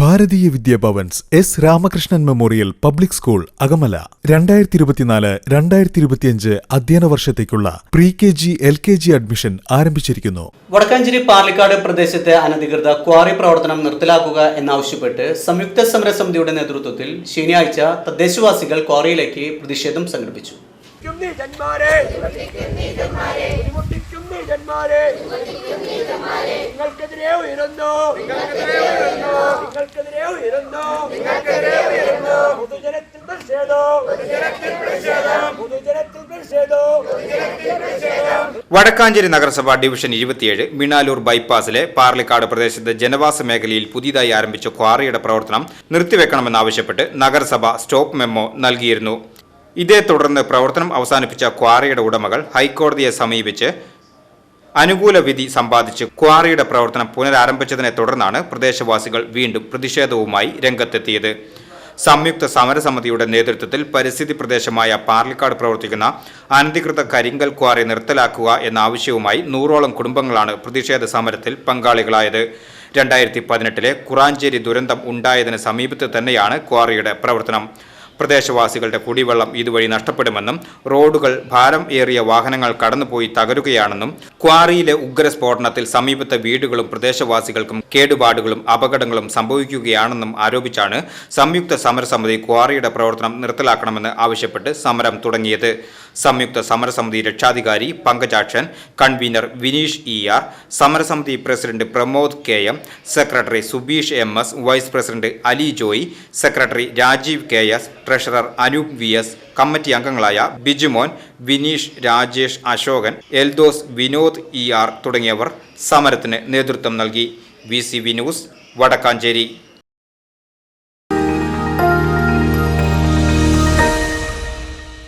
Bharatiya Vidya Bhavans S Ramakrishnan memorial public school Akamala. രണ്ടായിരത്തി ഇരുപത്തിനാല് രണ്ടായിരത്തി ഇരുപത്തിയഞ്ച് അധ്യയന വർഷത്തേക്കുള്ള pre K G L K G admission ആരംഭിച്ചിരിക്കുന്നു. വടക്കാഞ്ചേരി പാർലിക്കാട് പ്രദേശത്തെ അനധികൃത ക്വാറി പ്രവർത്തനം നിർത്തലാക്കുക എന്നാവശ്യപ്പെട്ട് സംയുക്ത സമരസമിതിയുടെ നേതൃത്വത്തിൽ ശനിയാഴ്ച തദ്ദേശവാസികൾ ക്വാറിയിലേക്ക് പ്രതിഷേധം സംഘടിപ്പിച്ചു. ബുദ്ധിമുട്ടിക്കും ബുദ്ധിമുട്ടിക്കും നീചന്മാരെ നിങ്ങൾക്കെതിരെ ഉയരുന്നു. നിങ്ങൾക്കെതിരെ ഉയരുന്നു. പൊതുജനത്തിൽ പ്രതിഷേധോ. പൊതുജനത്തിൽ പ്രതിഷേധോ. വടക്കാഞ്ചേരി നഗരസഭ ഡിവിഷൻ ഇരുപത്തിയേഴ് മിണാലൂർ ബൈപ്പാസിലെ പാർലിക്കാട് പ്രദേശത്തെ ജനവാസ മേഖലയിൽ പുതിയതായി ആരംഭിച്ച ക്വാറിയുടെ പ്രവർത്തനം നിർത്തിവെക്കണമെന്നാവശ്യപ്പെട്ട് നഗരസഭ സ്റ്റോപ്പ് മെമ്മോ നൽകിയിരുന്നു. ഇതേ തുടർന്ന് പ്രവർത്തനം അവസാനിപ്പിച്ച ക്വാറിയുടെ ഉടമകൾ ഹൈക്കോടതിയെ സമീപിച്ച് അനുകൂല വിധി സമ്പാദിച്ച് ക്വാറിയുടെ പ്രവർത്തനം പുനരാരംഭിച്ചതിനെ തുടർന്നാണ് പ്രദേശവാസികൾ വീണ്ടും പ്രതിഷേധവുമായി രംഗത്തെത്തിയത്. സംയുക്ത സമരസമിതിയുടെ നേതൃത്വത്തിൽ പരിസ്ഥിതി പ്രദേശമായ പാർലിക്കാട് പ്രവർത്തിക്കുന്ന അനധികൃത കരിങ്കൽ ക്വാറി നിർത്തലാക്കുക എന്ന ആവശ്യവുമായി നൂറോളം കുടുംബങ്ങളാണ് പ്രതിഷേധ സമരത്തിൽ പങ്കാളികളായത്. രണ്ടായിരത്തി പതിനെട്ടിലെ കുറാഞ്ചേരി ദുരന്തം ഉണ്ടായതിന് സമീപത്ത് തന്നെയാണ് ക്വാറിയുടെ പ്രവർത്തനം. പ്രദേശവാസികളുടെ കുടിവെള്ളം ഇതുവഴി നഷ്ടപ്പെടുമെന്നും റോഡുകൾ ഭാരം ഏറിയ വാഹനങ്ങൾ കടന്നുപോയി തകരുകയാണെന്നും ക്വാറിയിലെ ഉഗ്രസ്ഫോടനത്തിൽ സമീപത്തെ വീടുകളും പ്രദേശവാസികൾക്കും കേടുപാടുകളും അപകടങ്ങളും സംഭവിക്കുകയാണെന്നും ആരോപിച്ചാണ് സംയുക്ത സമരസമിതി ക്വാറിയുടെ പ്രവർത്തനം നിർത്തലാക്കണമെന്ന് ആവശ്യപ്പെട്ട് സമരം തുടങ്ങിയത്. സംയുക്ത സമരസമിതി രക്ഷാധികാരി Pankajakshan convener Vineesh E R സമരസമിതി president Pramod K M secretary Subeesh M S vice president Ali Joy secretary Rajeev K S treasurer Anoop V S committee അംഗങ്ങളായ ബിജുമോൻ വിനീഷ് രാജേഷ് അശോകൻ എൽദോസ് വിനോദ് ഇ ആർ തുടങ്ങിയവർ സമരത്തിന് നേതൃത്വം നൽകി. V C news Vadakkanchery.